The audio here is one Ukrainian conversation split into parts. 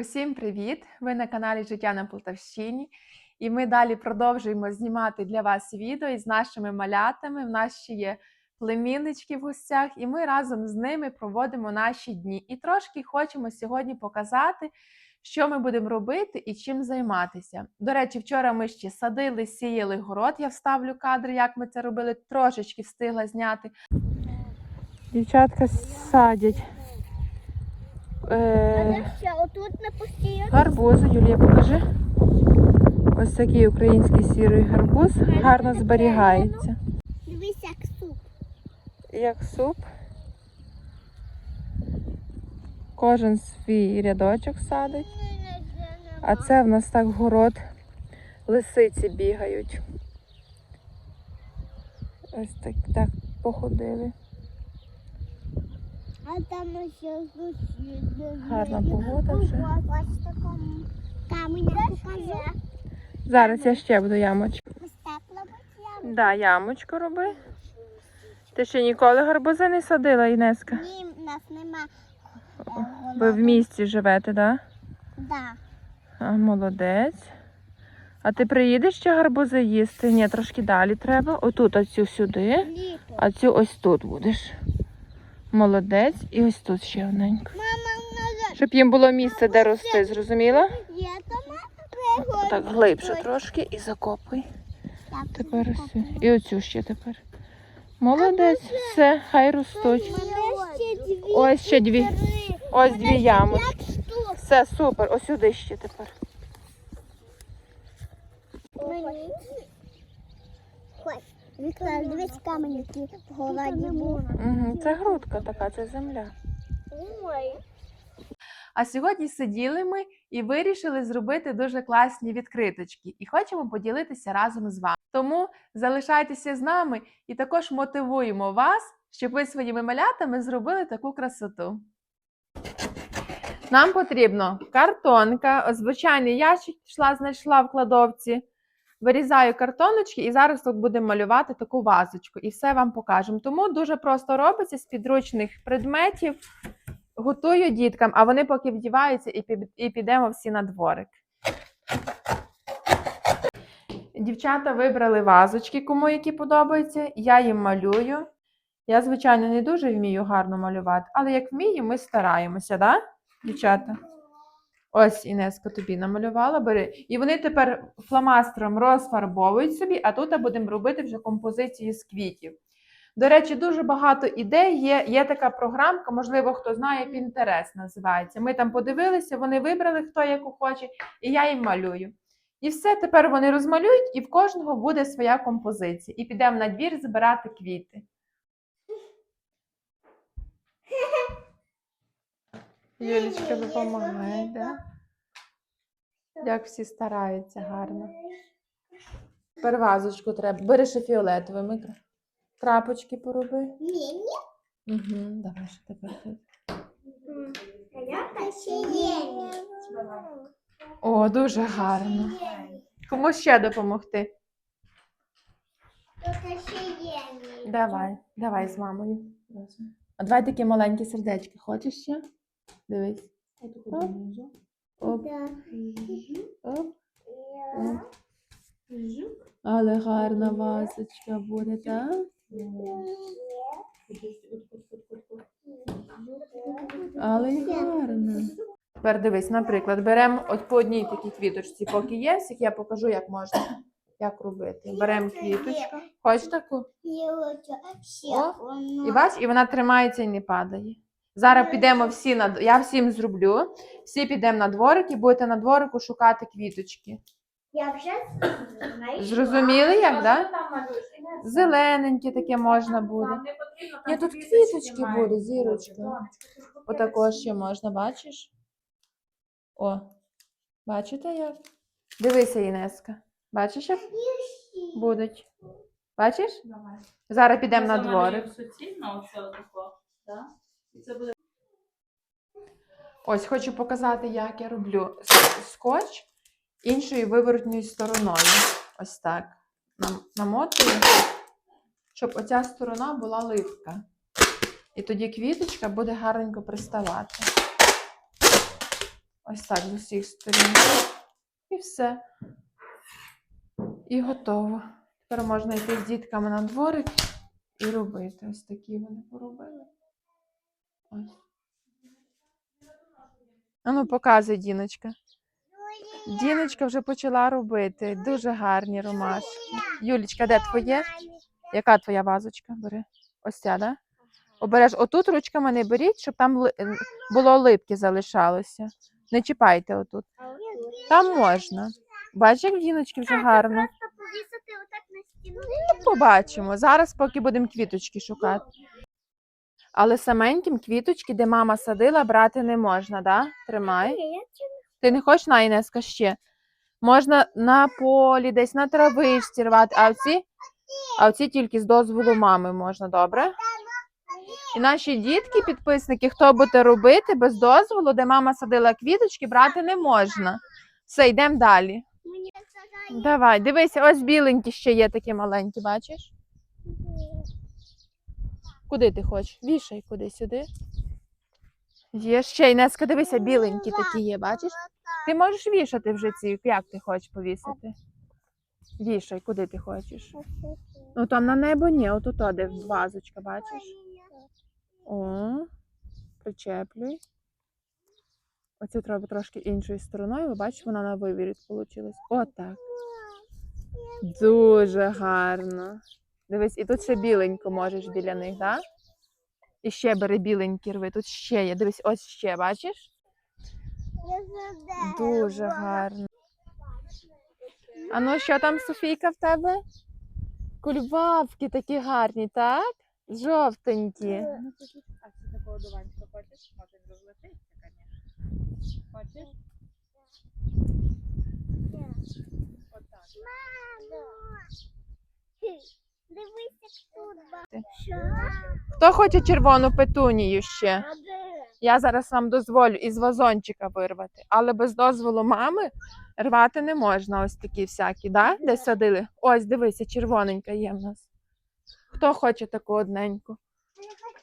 Усім привіт! Ви на каналі Життя на Полтавщині. І ми далі продовжуємо знімати для вас відео із нашими малятами. В нас ще є племіннички в гостях, і ми разом з ними проводимо наші дні. І трошки хочемо сьогодні показати, що ми будемо робити і чим займатися. До речі, вчора ми ще садили, сіяли город. Я вставлю кадри, як ми це робили, трошечки встигла зняти. Дівчатка садять. Е. Гарбузи, Юлія, покажи. Ось такий український сірий гарбуз гарно зберігається. Дивись, як суп. Як суп. Кожен свій рядочок садить. А це в нас так город лисиці бігають. Ось так, так походили. А там ще Гарна погода вже. Ось такому камінь покажу. Зараз я ще буду ямочку. Ось так робить я. Да, ямочку роби. Ти ще ніколи гарбузи не садила, Інеска? Ні, в нас нема. е, Ви в місті живете, так? Да? Да. А, молодець. А ти приїдеш ще гарбузи їсти? Ні, трошки далі треба. Отут, оцю сюди, а цю ось тут будеш. Молодець. І ось тут ще одненько. Щоб їм було місце, де рости, зрозуміла? є. Так, глибше трошки і закопуй. Тепер ось. І оцю ще тепер. Молодець, все, хай ростуть. Ось ще дві. Ось дві ямочки. Все, супер. Ось сюди ще тепер. Мені. Ой, Віктор, дивись камінь, які в голоді був. Угу, це грудка така, це земля. Ой. А сьогодні сиділи ми і вирішили зробити дуже класні відкриточки, і хочемо поділитися разом з вами. Тому залишайтеся з нами і також мотивуємо вас, щоб ви своїми малятами зробили таку красоту. Нам потрібно картонка, звичайний ящик йшла, знайшла в кладовці. Вирізаю картоночки і зараз тут будемо малювати таку вазочку і все вам покажемо. Тому дуже просто робиться з підручних предметів. Готую діткам, а вони поки вдіваються і, під- і підемо всі на дворик. Дівчата вибрали вазочки, кому які подобаються. Я їм малюю. Я, звичайно, не дуже вмію гарно малювати, але як вмію, ми стараємося, да, дівчата? Ось Інеска тобі намалювала, бери. І вони тепер фломастером розфарбовують собі, а тут будемо робити вже композицію з квітів. До речі, дуже багато ідей є. Є така програмка, можливо, хто знає, Pinterest називається. Ми там подивилися, вони вибрали, хто яку хоче, і я їм малюю. І все, тепер вони розмалюють, і в кожного буде своя композиція. І підемо на двір збирати квіти. Юлічка допомагає, да? Як всі стараються гарно. Тепер вазочку треба. Бери ще фіолетовий микро. Крапочки пороби. Ні, ні. Угу, давай ще тепер тут. О, дуже гарно. Кому ще допомогти? Давай, давай з мамою. А давай такі маленькі сердечки. Хочеш ще? Дивись. Оп, оп, оп. Але гарна вазочка буде, так? Але й гарна. Тепер дивись, наприклад, беремо от по одній такій квіточці, поки є, всіх я покажу, як можна як робити. Беремо квіточку. Хочеш таку? О. І бач, і вона тримається і не падає. Зараз підемо всі на я всім зроблю. Всі підемо на дворик і будете на дворику шукати квіточки. Я вже. Зрозуміли, як, да? Зелененьке таке можна буде. Ні, тут квіточки будуть, зірочки. Отако ще можна, бачиш? О, бачите як? Дивися, Інеска. Бачиш, як будуть? Бачиш? Зараз підемо на дворик. Суцільно оце отако, да? І це буде Ось хочу показати, як я роблю скотч іншою виворотньою стороною. Ось так. Нам- Намотую, щоб оця сторона була липка. І тоді квіточка буде гарненько приставати. Ось так з усіх сторін. І все. І готово. Тепер можна йти з дітками на дворик і робити. Ось такі вони поробили. Ось. А ну, показуй, Діночка. Діночка вже почала робити. Дуже гарні ромашки. Юлічка, де твоє? Яка твоя вазочка? Бери. Ось ця, да? Обереш отут ручками не беріть, щоб там е, було липки залишалося. Не чіпайте отут. Там можна. Бачиш, як Діночки вже гарно. Ну, Побачимо. Зараз, поки будемо квіточки шукати. Але саменьким квіточки, де мама садила, брати не можна, да? Тримай. Ти не хочеш на Інеска ще? Можна на полі, десь на травичці рвати, а оці, а оці тільки з дозволу мами можна, добре? І наші дітки, підписники, хто буде робити без дозволу, де мама садила квіточки, брати не можна. Все, йдемо далі. Давай, дивися, ось біленькі ще є такі маленькі, бачиш? Куди ти хочеш? Вішай куди сюди. Є ще Інеска, дивися, біленькі такі є, бачиш? Ти можеш вішати вже ці, як ти хочеш повісити? Вішай, куди ти хочеш. Ну там на небо ні, отут де вазочка, бачиш? О, причеплюй. Оцю треба трошки іншою стороною, бо бачиш, вона на виворіт вийшла. Отак. Дуже гарно. Дивись, і тут ще біленько можеш біля них, так? Да? І ще бери біленькі рви. Тут ще є. Дивись, ось ще, бачиш? Дуже гарно. А ну що там, Софійка, в тебе? Кульбабки такі гарні, так? Жовтенькі. Ну, ти А це такого дуванчика хочеш? Може розлетиться, звісно. Хочеш? Отак. Тут. Хто хоче червону петунію ще? Я зараз вам дозволю із вазончика вирвати, але без дозволу мами рвати не можна. Ось такі всякі, да? де садили. Ось, дивися, червоненька є в нас. Хто хоче таку одненьку? Таку.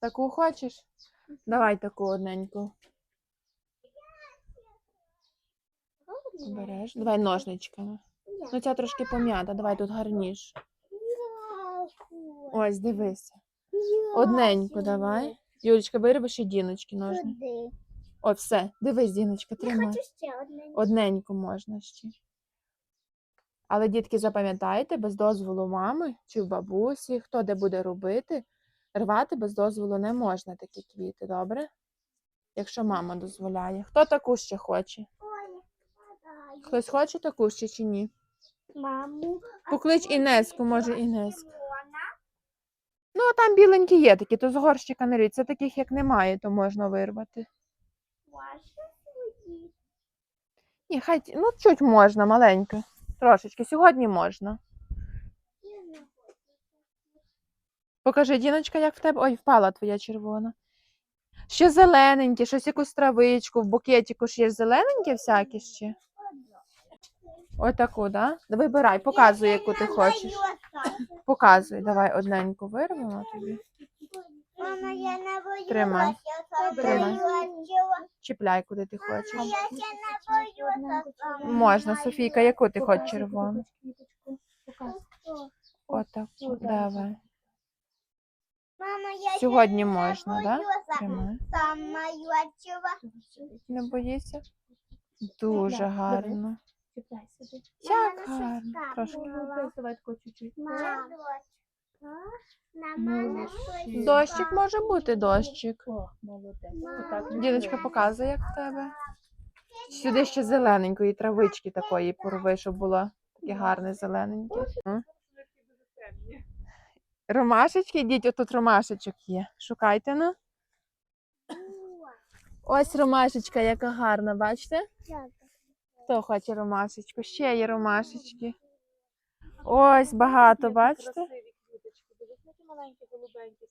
Таку хочеш? Давай таку одненьку. Береш. Давай ножничками. Ну, ця трошки пом'ята, давай тут гарніш. Ось, дивися. Одненьку давай. Юлечка, вирвеш і діночки ножні. О, все. Дивись, діночка, Я тримай. хочу ще одне. Одненьку можна ще. Але, дітки, запам'ятайте, без дозволу мами чи бабусі, хто де буде робити, рвати без дозволу не можна такі квіти, добре? Якщо мама дозволяє. Хто таку ще хоче? Хтось хоче таку ще чи ні? Маму. Поклич Інеску, може Інеску. Ну, а там біленькі є такі, то з горщика не рить. Це таких як немає, то можна вирвати. Ні, хай, ну чуть можна, маленько. Трошечки. Сьогодні можна. Покажи, Діночка, як в тебе. Ой, впала твоя червона. Ще зелененькі, щось якусь травичку, в букетику ж є зелененькі всякі ще. Отаку, да? Вибирай, показуй, яку ти хочеш. Показуй, давай одненьку вирвемо тобі. Мама, я не боюся. Тримай. Тримай. Чіпляй, куди ти хочеш. Я ще не боюся. Можна, Софійка, яку ти хочеш червону? Отаку, давай. Мама, я Сьогодні не можна, да? Тримай. Не боїшся? Дуже гарно. Чіпляй сюди. Як гарно. Трошки. Ну, Давай тако чуть-чуть. На мене щось. Дощик може бути дощик. О, молодець. Діночка показує, як в тебе. Сюди ще зелененької травички такої порви, щоб було таке гарне зелененьке. Ромашечки, йдіть, отут ромашечок є. Шукайте ну. Ось ромашечка, яка гарна, бачите? Хто хоче ромашечку? Ще є ромашечки. Ось багато, бачите? Дивись, маленькі голубенькі.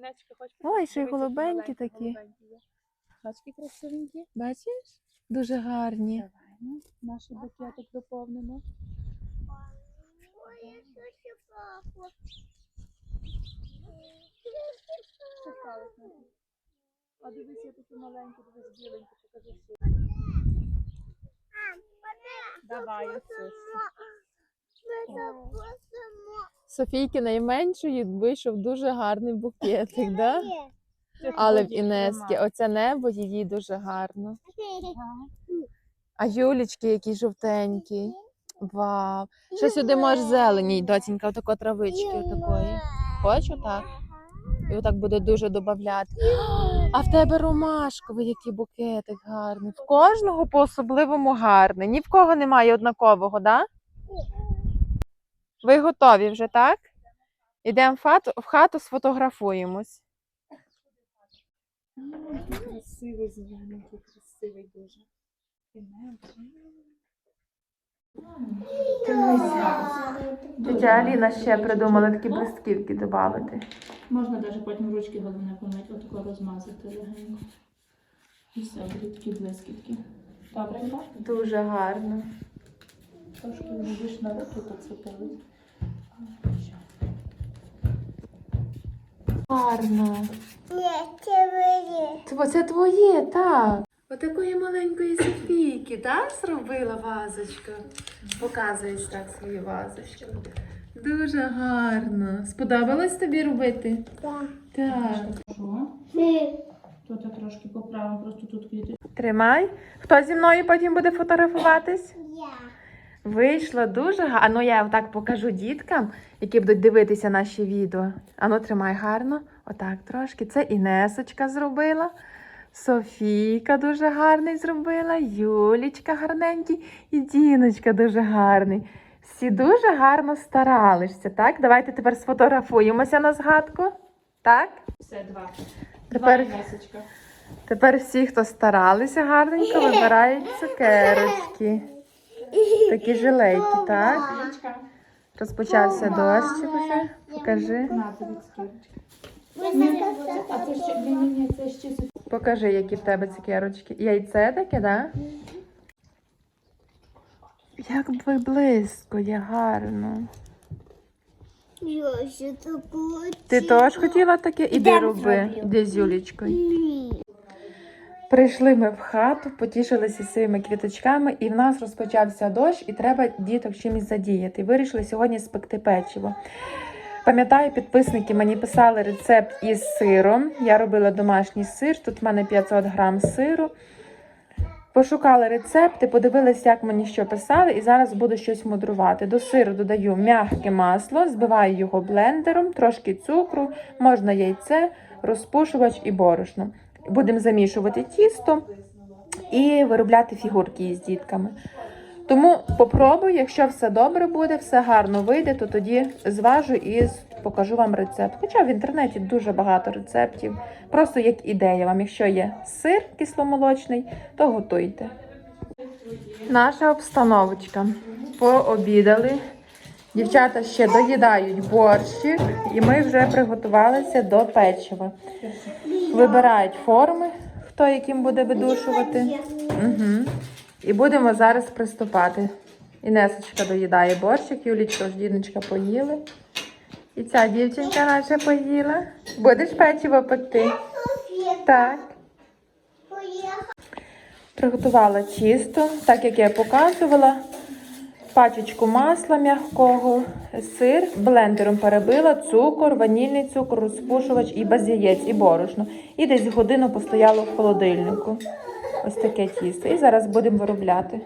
Нечка, Ой, ще й голубенькі такі. Бачки красивенькі. Бачиш? Дуже гарні. Давай, ну, наш букетик доповнимо. Ой. А дивись, я таку маленьку, дивись, біленьку, покажи всі. Давай. Софійки найменшої вийшов дуже гарний букетик, да? Але в Інески оце небо її дуже гарно. А Юлічки, який жовтенький. Вау. Ще сюди можеш зелені, доцінька, отако травички отакої. Хочу так. І отак буде дуже додавати. А в тебе ромашковий, який букетик гарний. В кожного по-особливому гарний. Ні в кого немає однакового, да? Ви готові вже, так? Ідемо в хату, сфотографуємось. Красивий зелененький, красивий дуже. Тетя Аліна ще придумала такі блисківки додати. Можна навіть потім ручки головне помити, отако розмазати легенько. І все, будуть такі блискітки. Добренько. Дуже гарно. Трошки вже на руку поцепили. Гарно. Ні, це. Це, це твоє, так. Отакої маленької Софійки, так, зробила вазочку? Показуєш так свою вазочку. Дуже гарно. Сподобалось тобі робити? Так. Так. Що? Тут я трошки поправимо, просто тут квіти. Тримай. Хто зі мною потім буде фотографуватись? Я. Вийшло дуже гарно. Ану, я так покажу діткам, які будуть дивитися наші відео. Ану, тримай гарно. Отак трошки. Це Інесочка зробила. Софійка дуже гарний зробила, Юлічка гарненький і Діночка дуже гарний. Всі дуже гарно старалися, так? Давайте тепер сфотографуємося на згадку. Так? Все, два. Тепер- Два. Тепер всі, хто старалися гарненько, вибирають цукерочки. Такі жилейки, так? Розпочався уже. Покажи. А це ще, ні, ні, ні, це ще Покажи, які в тебе цукерочки. Яйце таке, да? Як би блискує, гарно. Я ще таку Ти теж хотіла таке? Іди роби, іди з Юлічкою. Ні. Прийшли ми в хату, потішилися своїми квіточками, і в нас розпочався дощ, і треба діток чимось задіяти. Вирішили сьогодні спекти печиво. Пам'ятаю, підписники мені писали рецепт із сиром. Я робила домашній сир, тут в мене 500 грам сиру. Пошукали рецепти, подивилися, як мені що писали, і зараз буду щось мудрувати. До сиру додаю м'яке масло, збиваю його блендером, трошки цукру, можна яйце, розпушувач і борошно. Будемо замішувати тісто і виробляти фігурки із дітками. Тому попробую, якщо все добре буде, все гарно вийде, то тоді зважу і покажу вам рецепт. Хоча в інтернеті дуже багато рецептів. Просто як ідея вам, якщо є сир кисломолочний, то готуйте. Наша обстановочка. Пообідали. Дівчата ще доїдають борщик, і ми вже приготувалися до печива. Вибирають форми, хто яким буде видушувати. Угу. І будемо зараз приступати. Інесочка доїдає борщик, Юлічка ж діночка поїли. І ця дівчинка наша поїла. Будеш печиво пекти? Так. Приготувала тісто, так як я показувала. Пачечку масла м'якого, сир, блендером перебила, цукор, ванільний цукор, розпушувач і без яєць, і борошно. І десь годину постояло в холодильнику. Ось таке тісто. І зараз будемо виробляти.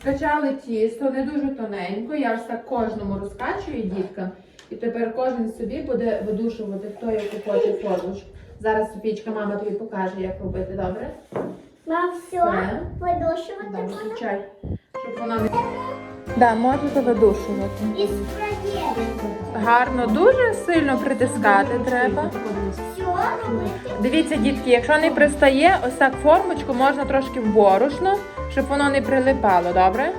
Скачали тісто, не дуже тоненько. Я ось так кожному розкачую діткам. І тепер кожен собі буде видушувати, хто яку хоче формочку. Зараз Софійчка, мама тобі покаже, як робити, добре? Мам, все, Все. видушувати Да, можна? включай, щоб вона не. Да, можете видушувати. І. Гарно, дуже сильно притискати треба. Дивіться, дітки, якщо не пристає, ось так формочку можна трошки в борошно, щоб воно не прилипало, добре?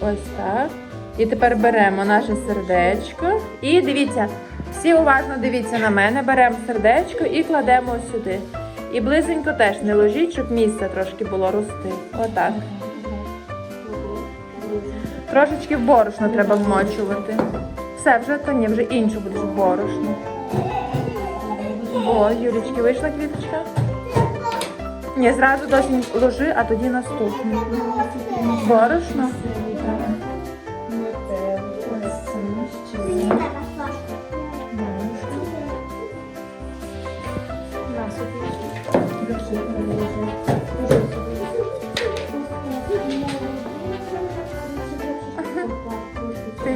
Ось так. І тепер беремо наше сердечко. І дивіться, всі уважно дивіться на мене, беремо сердечко і кладемо сюди. І близенько теж не ложіть, щоб місце трошки було рости. Отак. Трошечки в борошно треба вмочувати. Все, вже то ні, вже іншу будеш в борошно. О, Юлічки, вийшла квіточка? Ні, зразу досі ложи, а тоді наступну. Борошно? Мені треба флажку. Ти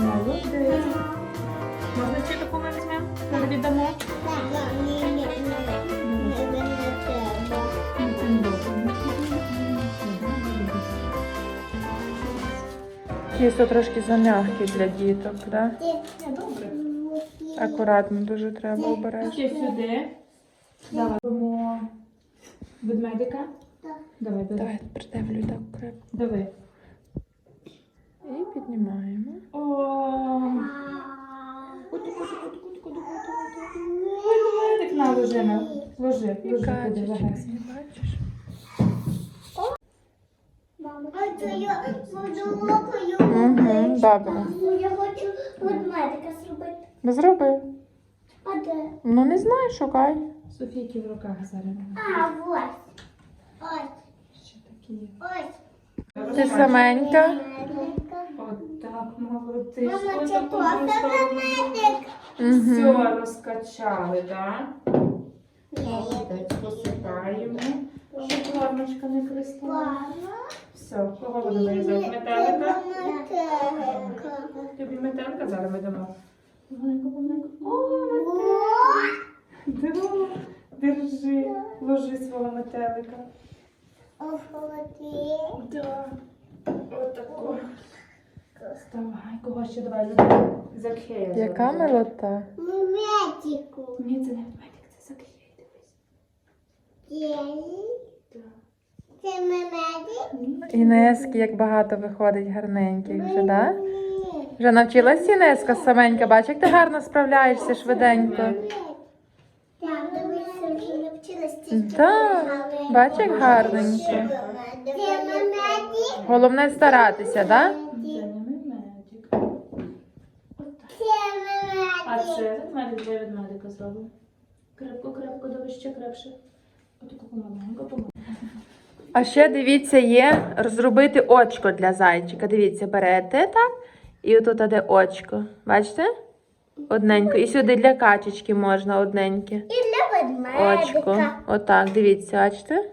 Молодець. Можна ще таку ми візьмемо? Перевідамо. Ні, ні, ні. Не треба. Тісто трошки зам'ягке для діток, да? Добре. Акуратно дуже треба обережно. Ще сюди. Давай. Ведмедика. Так. Давай, бери. Давай придавлю так крепко. Давай. І піднімаємо. О, Куди, куди, куди, куди, куди, куди, куди. Ой, ведмедик на ложи на. Ложи, ложи, куди, бачиш? Угу, добре. Я хочу ведмедика зробити. Зроби. А де? Ну не знаю, шукай. Софійки в руках зараз. А, ось. Ось. Ще такі. Ось. Ти саменька. Отак, молодець. Мама, це просто ведмедик. Все, розкачали, так? Молодець, посипаємо. Щоб формочка не крисла. Ладно. Все, кого будемо вирізати? Метелика? Метелика. Тобі метелика зараз ми дамо. Маленько, маленько. О, Диво, держи, ложи свого метелика. Вставай, кого ще давай Закхея. Яка милота? Медику. Ні, це не медик, це Закхей, дивись. Це медик? Інески, як багато виходить гарненьких вже, да? Вже навчилась Інеска саменька, бач, як ти гарно справляєшся швиденько. Так, Так, бач, як гарненько. Головне старатися, не медик. Це медик. це медик для ведмедика зробимо. Крепко, крепко, давай ще крепше. Отако помаленько, помаленько. А ще дивіться, є зробити очко для зайчика. Дивіться, берете так, і отут де очко. Бачите? Одненько. І сюди для качечки можна одненьке. І для Очко. ведмедика. Отак, дивіться, бачите?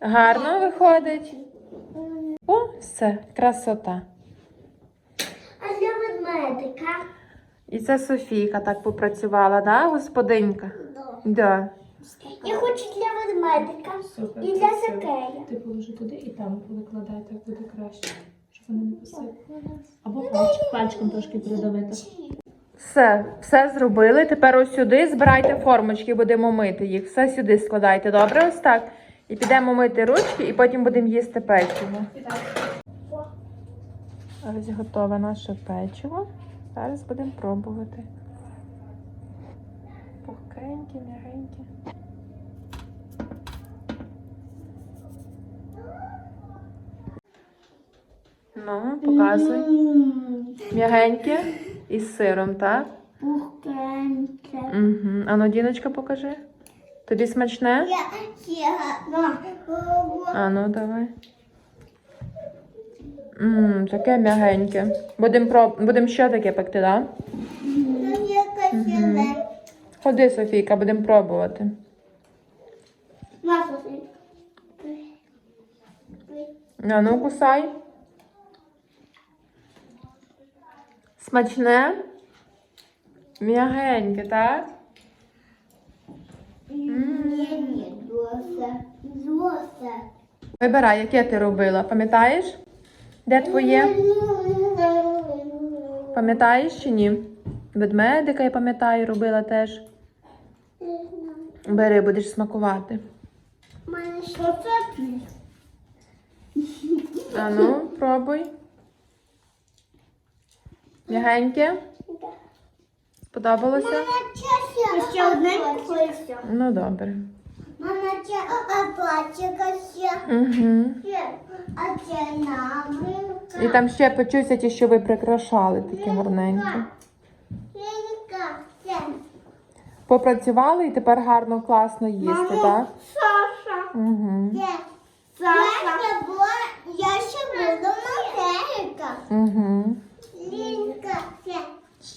Гарно виходить. О, все, красота. А для ведмедика? І це Софійка так попрацювала, да, господинька? Да. Я хочу для ведмедика. Супер. І для все. Ти положи туди і там викладай, так буде краще. Щоб вони не посипали. Або пальчиком трошки придавити. Все, все зробили. Тепер ось сюди збирайте формочки, будемо мити їх. Все сюди складайте, добре? Ось так. І підемо мити ручки, і потім будемо їсти печиво. Ось готове наше печиво. Зараз будемо пробувати. Пухкеньке, м'ягеньке. Ну, показуй. М'ягеньке і з сиром, так? Пухкеньке. Угу. Ану, Діночка, покажи. Тобі смачне? Я, я, на, Ану, давай. Ммм, таке м'ягеньке. Будемо проб... Будем ще таке пекти, так? Да? ну, я качеле. Ходи, Софійка, будемо пробувати. Масло. А ну, кусай. Смачне? М'ягеньке, так? Ні, ні, доса. Доса. Вибирай, яке ти робила, пам'ятаєш? Де твоє? Пам'ятаєш чи ні? Ведмедика, я пам'ятаю, робила теж. Бери, будеш смакувати. Мене що це? А ну, пробуй. М'ягеньке? Сподобалося? Ще одне купився. Ну, добре. Мама, це апатика ще. Угу. Ще. А це наминка. І там ще почуся ті, що ви прикрашали такі гарненькі. Попрацювали і тепер гарно, класно їсти, так? Саша. Угу. Саша. Я ще була, я ще була маленька. Угу.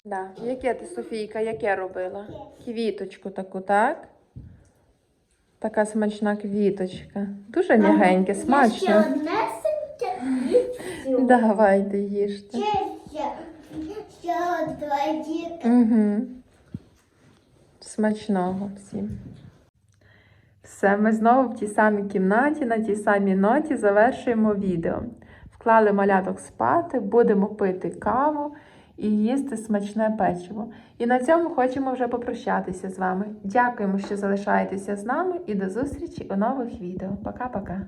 Да. Яке ти, Софійка, яке робила? Квіточку таку, так? Така смачна квіточка. Дуже м'ягеньке, Ще смачно. одне синтепіцю. Давайте їжте. Ще, ще, ще. Угу. Смачного всім. Все, ми знову в тій самій кімнаті, на тій самій ноті завершуємо відео. Вклали маляток спати, будемо пити каву і їсти смачне печиво. І на цьому хочемо вже попрощатися з вами. Дякуємо, що залишаєтеся з нами, і до зустрічі у нових відео. Пока-пока!